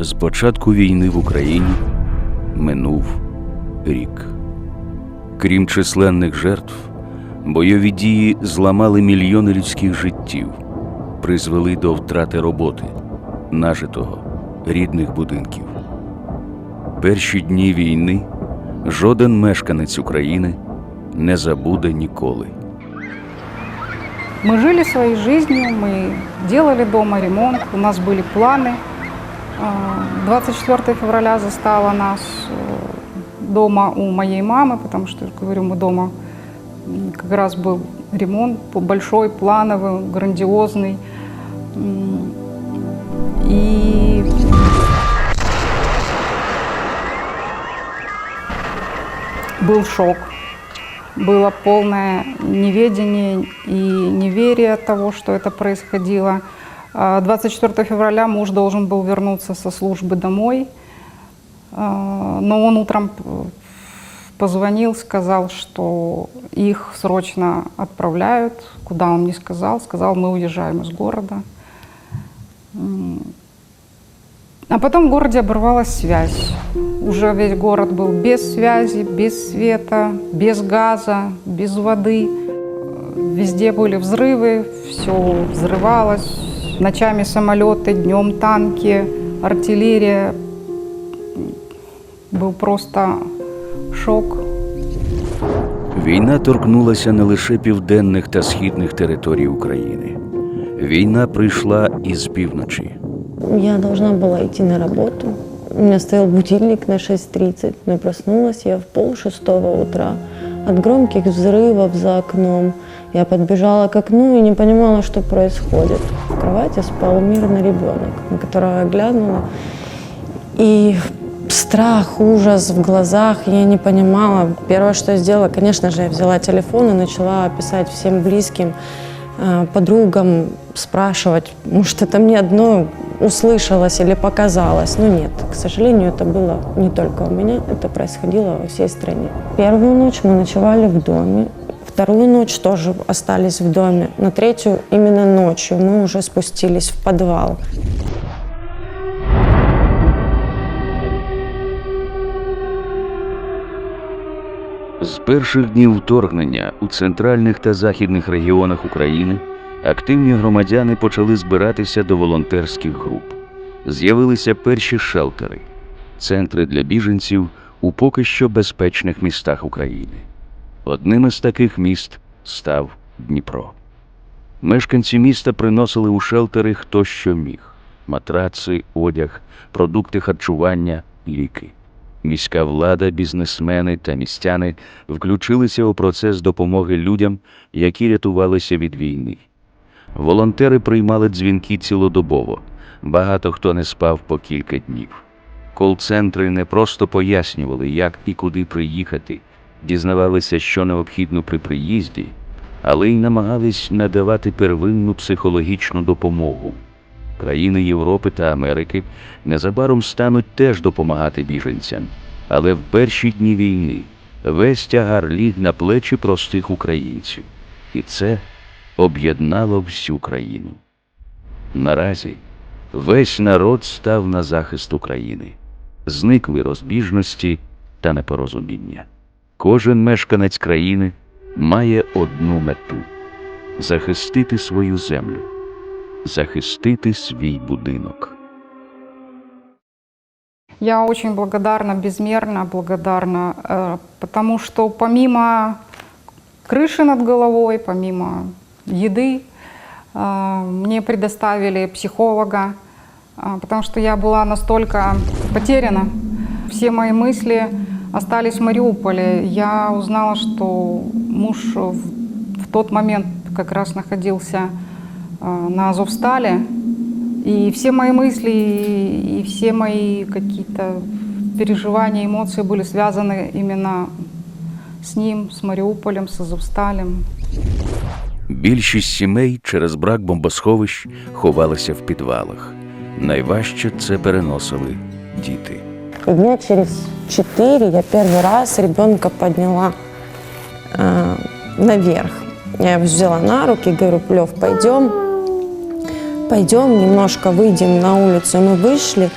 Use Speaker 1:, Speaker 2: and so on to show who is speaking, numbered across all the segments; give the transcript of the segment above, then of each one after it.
Speaker 1: З початку війни в Україні минув рік. Крім численних жертв, бойові дії зламали мільйони людських життів, призвели до втрати роботи, нажитого, рідних будинків. Перші дні війни жоден мешканець України не забуде ніколи.
Speaker 2: Мы жили своей жизнью, мы делали дома ремонт, у нас были планы. А, 24 февраля застала нас э, дома у моей мамы, потому что, говорю, мы дома как раз был ремонт большой, плановый, грандиозный. И был шок. Было полное неведение и неверие того, что это происходило. А 24 февраля муж должен был вернуться со службы домой, А, но он утром п- позвонил, сказал, что их срочно отправляют, куда он не сказал, сказал, мы уезжаем из города. А потом в городе оборвалась связь. Уже весь город был без связи, без света, без газа, без воды. Э, Везде были взрывы, все взрывалось. Ночами самолеты, днем танки, артиллерия. Был просто шок.
Speaker 1: Війна торкнулася не лише південних та східних територій України. Війна прийшла із півночі.
Speaker 3: Я должна была идти на работу. У меня стоял будильник на 6.30, но проснулась я в пол шестого утра от громких взрывов за окном. Я подбежала к окну и не понимала, что происходит. В кровати спал мирный ребенок, на которого я глянула. И страх, ужас в глазах, я не понимала. Первое, что я сделала, конечно же, я взяла телефон и начала писать всем близким, э, подругам, спрашивать, может, это мне одно услышалось или показалось. Но нет, к сожалению, это было не только у меня, это происходило во всей стране. Первую ночь мы ночевали в доме, вторую ночь тоже остались в доме, на третью именно ночью мы уже спустились в подвал.
Speaker 1: З перших днів вторгнення у центральних та західних регіонах України активні громадяни почали збиратися до волонтерських груп. З'явилися перші шелтери центри для біженців у поки що безпечних містах України. Одним із таких міст став Дніпро. Мешканці міста приносили у шелтери хто що міг: матраци, одяг, продукти харчування, ліки. Міська влада, бізнесмени та містяни включилися у процес допомоги людям, які рятувалися від війни. Волонтери приймали дзвінки цілодобово. Багато хто не спав по кілька днів. Кол-центри не просто пояснювали, як і куди приїхати, дізнавалися, що необхідно при приїзді, але й намагались надавати первинну психологічну допомогу. Країни Європи та Америки незабаром стануть теж допомагати біженцям. Але в перші дні війни весь тягар ліг на плечі простих українців. І це об'єднало всю країну. Наразі весь народ став на захист України. Зникли розбіжності та непорозуміння. Кожен мешканець країни має одну мету захистити свою землю захистити свій будинок.
Speaker 2: Я очень благодарна, безмерно благодарна, э, потому что помимо крыши над головой, помимо еды, э, мне предоставили психолога, э, потому что я была настолько потеряна. Все мои мысли остались в Мариуполе. Я узнала, что муж в, в тот момент как раз находился э, на Азовстале, и все мои мысли и и все мои какие-то переживания, эмоции были связаны именно с ним, с Мариуполем, с Азовсталем.
Speaker 1: Більшість сімей через брак бомбосховищ ховалися в підвалах. Найважче це переносили діти.
Speaker 3: И дня через четыре я первый раз ребенка подняла э, наверх. Я его взяла на руки, говорю, Лев, пойдем, пойдем немножко выйдем на улицу. И мы вышли,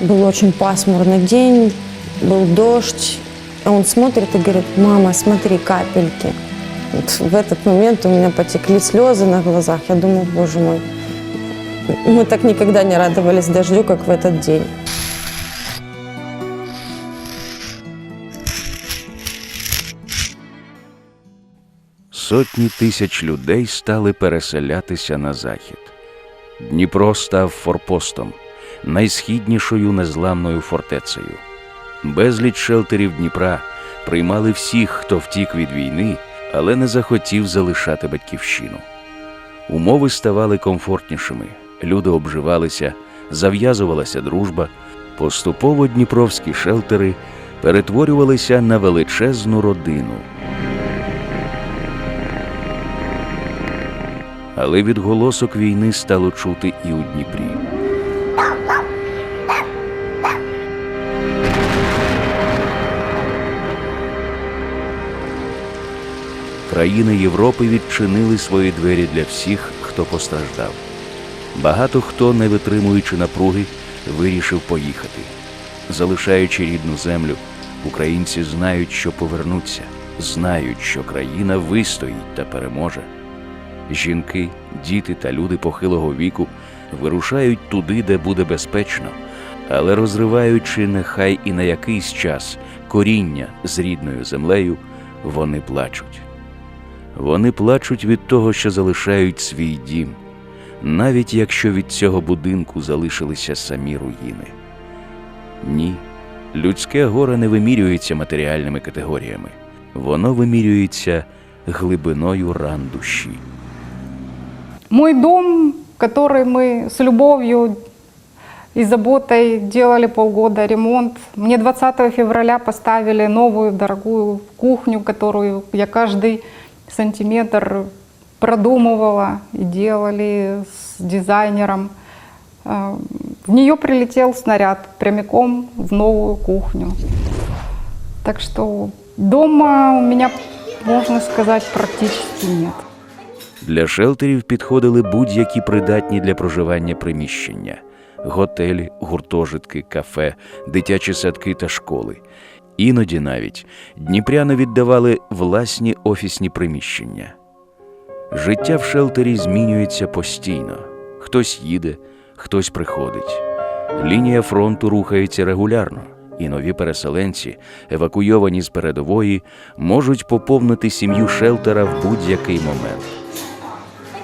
Speaker 3: Был очень пасмурный день, был дождь. А он смотрит и говорит, мама, смотри, капельки. Вот в этот момент у меня потекли слезы на глазах. Я думаю, боже мой, мы так никогда не радовались дождю, как в этот день.
Speaker 1: Сотні тисяч людей стали переселятися на захід. Дніпро став форпостом, найсхіднішою незламною фортецею. Безліч шелтерів Дніпра приймали всіх, хто втік від війни, але не захотів залишати батьківщину. Умови ставали комфортнішими, люди обживалися, зав'язувалася дружба. Поступово дніпровські шелтери перетворювалися на величезну родину. Але відголосок війни стало чути і у Дніпрі. Країни Європи відчинили свої двері для всіх, хто постраждав. Багато хто, не витримуючи напруги, вирішив поїхати. Залишаючи рідну землю, українці знають, що повернуться, знають, що країна вистоїть та переможе. Жінки, діти та люди похилого віку вирушають туди, де буде безпечно, але розриваючи нехай і на якийсь час коріння з рідною землею, вони плачуть. Вони плачуть від того, що залишають свій дім, навіть якщо від цього будинку залишилися самі руїни. Ні, людське горе не вимірюється матеріальними категоріями, воно вимірюється глибиною ран душі.
Speaker 2: Мой дом, который мы с любовью и заботой делали полгода ремонт. Мне 20 февраля поставили новую дорогую кухню, которую я каждый сантиметр продумывала и делали с дизайнером. Э, В нее прилетел снаряд прямиком в новую кухню. Так что дома у меня, можно сказать, практически нет.
Speaker 1: Для шелтерів підходили будь-які придатні для проживання приміщення: готелі, гуртожитки, кафе, дитячі садки та школи. Іноді навіть дніпряни віддавали власні офісні приміщення. Життя в шелтері змінюється постійно. Хтось їде, хтось приходить. Лінія фронту рухається регулярно, і нові переселенці, евакуйовані з передової, можуть поповнити сім'ю шелтера в будь-який момент.
Speaker 3: Э,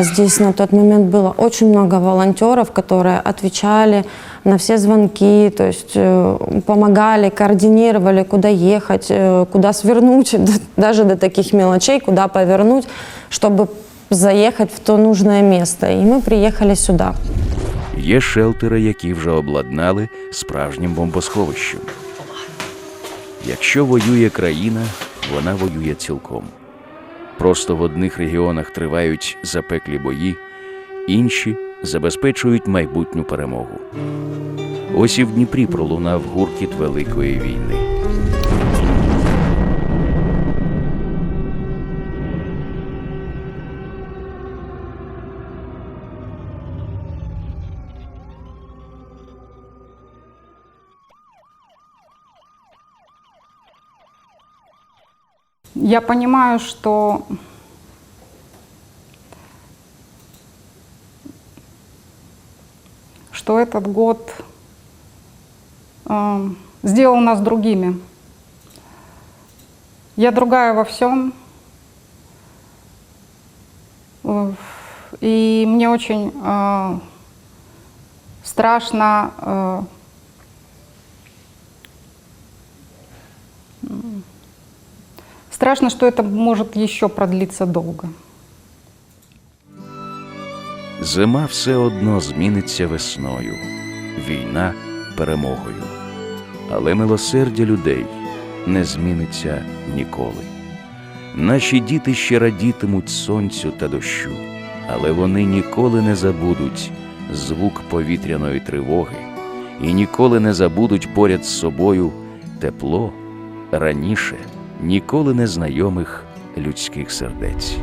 Speaker 3: Здесь на тот момент было очень много волонтеров, которые отвечали на все звонки, то есть э, помогали, координировали, куда ехать, э, куда свернуть, даже до таких мелочей, куда повернуть, чтобы заехать в то нужное место. И мы приехали сюда.
Speaker 1: Є шелтери, які вже обладнали справжнім бомбосховищем. Якщо воює країна, вона воює цілком. Просто в одних регіонах тривають запеклі бої, інші забезпечують майбутню перемогу. Ось і в Дніпрі пролунав гуркіт Великої війни.
Speaker 2: Я понимаю, что что этот год э, сделал нас другими. Я другая во всем. И мне очень э, страшно э, Страшно, что это может еще продлиться долго.
Speaker 1: Зима все одно зміниться весною, війна перемогою. Але милосердя людей не зміниться ніколи. Наші діти ще радітимуть сонцю та дощу, але вони ніколи не забудуть звук повітряної тривоги і ніколи не забудуть поряд з собою тепло раніше ніколи не незнайомих людських сердець.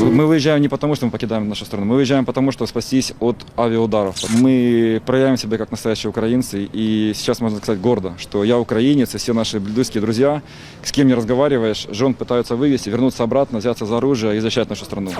Speaker 4: Мы выезжаем не потому, что мы покидаем нашу страну, мы выезжаем потому, что спастись от авиаударов. Мы проявим себя как настоящие украинцы, и сейчас можно сказать гордо, что я украинец, и все наши блюдуйские друзья, с кем не разговариваешь, жен пытаются вывести, вернуться обратно, взяться за оружие и защищать нашу страну.